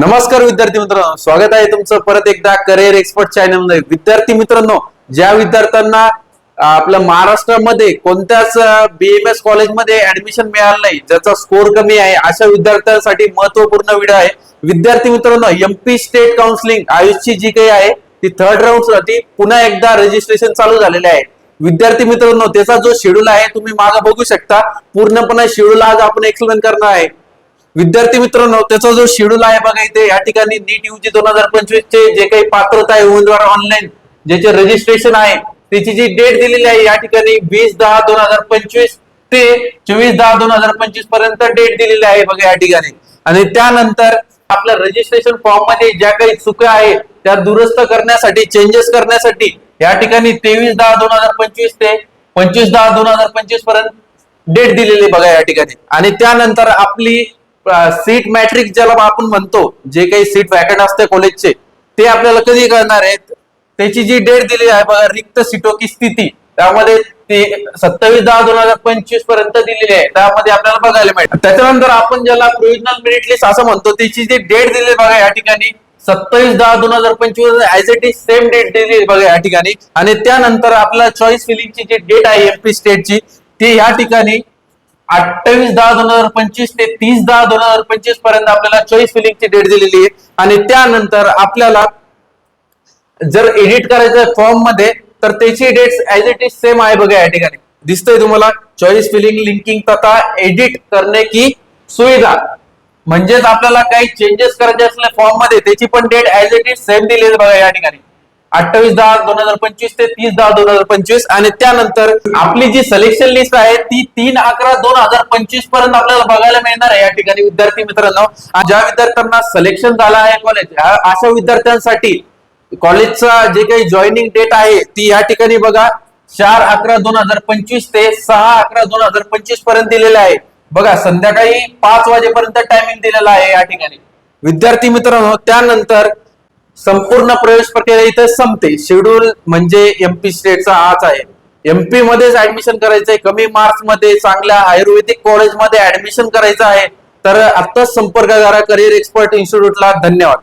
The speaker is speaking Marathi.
नमस्कार विद्यार्थी मित्रांनो स्वागत आहे तुमचं परत एकदा करिअर एक्सपर्ट चॅनलमध्ये. विद्यार्थी मित्रांनो ज्या विद्यार्थ्यांना आपल्या महाराष्ट्रामध्ये कोणत्याच बीएमएस कॉलेजमध्ये ऍडमिशन मिळालं नाही ज्याचा स्कोर कमी आहे अशा विद्यार्थ्यांसाठी महत्त्वपूर्ण व्हिडिओ आहे. विद्यार्थी मित्रांनो एमपी स्टेट काउन्सिलिंग आयुषची जी काही आहे ती थर्ड राऊंडसाठी पुन्हा एकदा रजिस्ट्रेशन चालू झालेले आहे. विद्यार्थी मित्रांनो त्याचा जो शेड्यूल आहे तुम्ही मागे बघू शकता. पूर्णपणे शेड्यूल आज आपण एक्सप्लेन करणार आहे. विद्यार्थी मित्रांनो त्याचा जो शेड्यूल आहे बघा इथे या ठिकाणी नीट युजी दोन हजार पंचवीस चे जे काही पात्रता आहे उमेदवार ऑनलाईन ज्याचे रजिस्ट्रेशन आहे त्याची जी डेट दिलेली आहे या ठिकाणी वीस दहा दोन हजार पंचवीस ते चोवीस दहा दोन हजार पंचवीसपर्यंत डेट दिलेली आहे बघा या ठिकाणी. आणि त्यानंतर आपल्या रजिस्ट्रेशन फॉर्ममध्ये ज्या काही चुका आहे त्या दुरुस्त करण्यासाठी चेंजेस करण्यासाठी या ठिकाणी तेवीस दहा दोन हजार पंचवीस ते पंचवीस दहा दोन हजार पंचवीसपर्यंत डेट दिलेली बघा या ठिकाणी. आणि त्यानंतर आपली सीट मॅट्रिक ज्याला आपण म्हणतो जे काही सीट वॅकंट असते कॉलेजचे ते आपल्याला कधी करणार आहेत? त्याची जी डेट दिली आहे बघा रिक्त सीटो की स्थिती. त्यामध्ये ते सत्तावीस दहा दोन हजार पंचवीसपर्यंत दिलेली आहे. त्यामध्ये आपल्याला बघायला मिळतं त्याच्यानंतर आपण ज्याला प्रोविजनल मेरिट लिस्ट असं म्हणतो त्याची जी डेट दिली बघा या ठिकाणी सत्तावीस दहा दोन हजार पंचवीस as it is same date दिली बघा या ठिकाणी. आणि त्यानंतर आपला चॉईस फिलिंगची जी डेट आहे एमपी स्टेटची ती या ठिकाणी अठ्ठावीस दहा दोन हजार पंचवीस ते तीस दहा दोन हजार पंचवीसपर्यंत आपल्याला चॉईस फिलिंगची डेट दिलेली आहे. आणि त्यानंतर आपल्याला जर एडिट करायचं फॉर्ममध्ये तर त्याची date as it is same आहे बघा या ठिकाणी. दिसतंय तुम्हाला चॉईस फिलिंग लिंकिंग तथा एडिट करणे की सुविधा. म्हणजेच आपल्याला काही चेंजेस करायचे असले फॉर्ममध्ये त्याची पण date as it is same दिली बघा या ठिकाणी. अठ्ठावीस दहा दोन हजार पंचवीस ते तीस दहा दोन हजार पंचवीस आणि त्यानंतर आपली जी सिलेक्शन लिस्ट आहे ती तीन अकरा दोन हजार पंचवीसपर्यंत आपल्याला बघायला मिळणार आहे या ठिकाणी विद्यार्थी मित्रांनो. ज्या विद्यार्थ्यांना सिलेक्शन झालं आहे कॉलेज अशा विद्यार्थ्यांसाठी कॉलेजचा जे काही जॉईनिंग डेट आहे ती या ठिकाणी बघा. चार अकरा दोन हजार पंचवीस ते सहा अकरा दोन हजार पंचवीसपर्यंत दिलेलं आहे. बघा संध्याकाळी पाच वाजेपर्यंत टायमिंग दिलेला आहे या ठिकाणी. विद्यार्थी मित्रांनो त्यानंतर संपूर्ण प्रवेश प्रक्रिया इथे संपते. शेड्यूल म्हणजे एमपी स्टेटचा आज आहे. एमपी मध्येच ऍडमिशन करायचंय. कमी मार्क्समध्ये चांगल्या आयुर्वेदिक कॉलेजमध्ये ऍडमिशन करायचं आहे. तर आत्ताच संपर्क करा करिअर एक्सपर्ट इन्स्टिट्यूटला धन्यवाद.